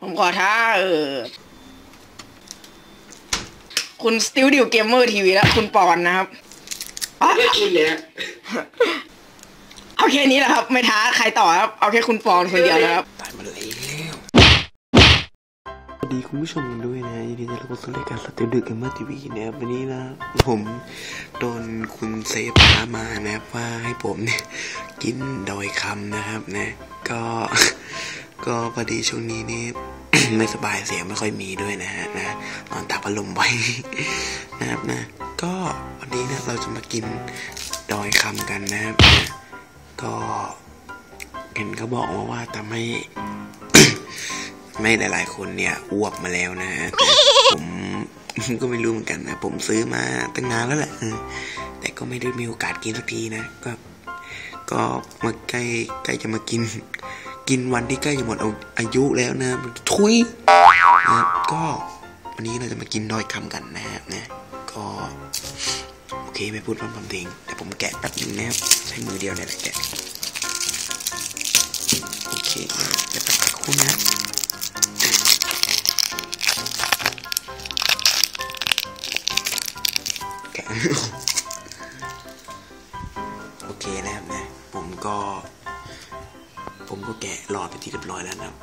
ผมขอท้าเออคุณสติลดิวเกมเมอร์ทีวีและคุณปอนนะครับอะเลือกคุณเนี่ยเอาแค่นี้แหละครับ ไม่ท้าใครต่อครับ เอาแค่คุณปอนคนเดียวนะครับตายมาแล้วสวัสดีคุณผู้ชมกันด้วยนะยินดีต้อนรับเข้าสู่รายการสเตนดึกเกมเมอร์ทีวีนะครับวันนี้นะผมโดนคุณเซฟท้ามานะครับว่าให้ผมเนี่ยกินดอยคำนะครับนะ ก็ ก็พอดีช่วงนี้นี่ไม่สบายเสียงไม่ค่อยมีด้วยนะฮะนะนอนตากพัดลมไว้นะครับนะ ก็วันนี้นะเราจะมากินดอยคำกันนะครับนะก็เห็นเขาบอกมาว่าทำให้ไม่หลาย ๆ คนเนี่ยอ้วกมาแล้วนะฮะผมก็ไม่รู้เหมือนกันนะ ผมซื้อมาตั้งนานแล้วแหละแต่ก็ไม่ได้มีโอกาสกินสักทีนะ ก็ ก็มาใกล้ใกล้จะมากิน กินวันที่ใกล้จะหมดอายุแล้วนะทุยนะก็วันนี้เราจะมากินดอยคำกันนะฮะนะ ก็โอเคไม่พูดพร่ำเพลงแต่ผมแกะแป๊บนึงนะครับใช้มือเดียวเนี่ยแหละแกะโอเคเดี๋ยวแป๊บครู่นะแกะโอเคนะครับนะ ผมก็ ผมก็แกะหลอดไปที่เรียบร้อยแล้วนะครับ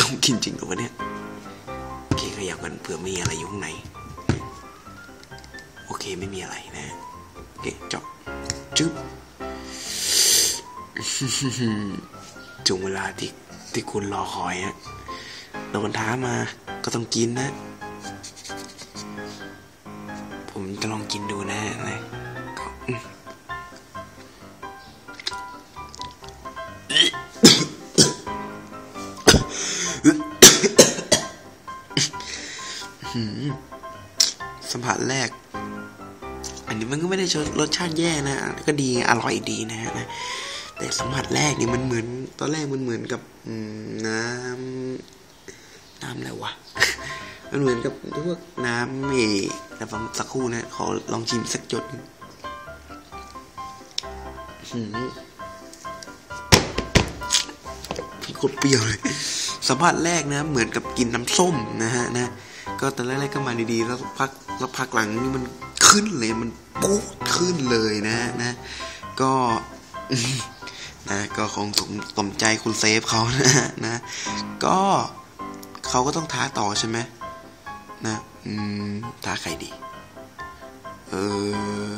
ต้องกินจริงเหรอวะเนี่ยโอเคขยับกันเผื่อมีอะไรอยู่ข้างในโอเคไม่มีอะไรนะโอเคจบจึ๊บถึงเวลาที่ที่คุณรอคอยฮะโดนท้ามาก็ต้องกินนะ ผมจะลองกินดูนะ สัมผัสแรก อันนี้มันก็ไม่ได้รสชาติแย่นะ ก็ดีอร่อยดีนะนะแต่สัมผัสแรกนี่มันเหมือน ตอนแรกมันเหมือนกับน้ำน้ำอะไรวะมันเหมือนกับพวกน้ำเมแต่ฟังสักครู่นะขอลองชิมสักจดหนึ่งหืมโคตรเปรี้ยวเลยสัมผัสแรกนะ เหมือนกับกินน้ำส้มนะฮะนะ ก็ตอนแรกๆก็มาดีๆแล้วพักแล้วพักหลังนี่มันขึ้นเลยมันปุ๊บขึ้นเลยนะนะ ก็นะก็คงสมสมใจคุณเซฟเขานะนะ ก็เขาก็ต้องท้าต่อใช่ไหมนะอืมท้าใครดี เอ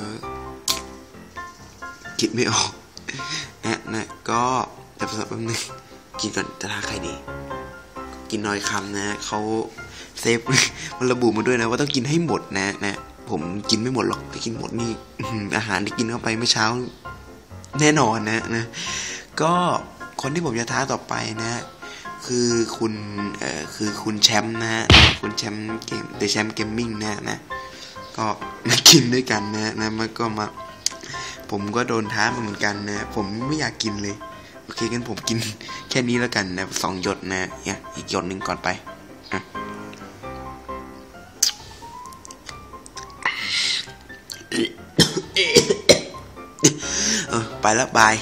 อคิดไม่ออกนะนะก็แต่แป๊บนึงกินก่อนจะท้าใครดี กินน้อยคำนะเขา เซฟมันระบุมาด้วยนะว่าต้องกินให้หมดนะนะผมกินไม่หมดหรอกถ้ากินหมดนี่อาหารที่กินเข้าไปเมื่อเช้า แน่นอนนะนะ ก็คนที่ผมจะท้าต่อไปนะ คือคุณเอ่อคือคุณแชมป์นะฮะคุณแชมป์เกมเดอะแชมป์เกมมิ่งนะนะก็มากินด้วยกันนะนะมันก็มา ผมก็โดนท้ามาเหมือนกันนะ ผมไม่อยากกินเลยโอเคงั้นผมกินแค่นี้แล้วกันนะสองหยดนะเนี่ยอีกหยดหนึ่งก่อนไปอะ bài lớp bài.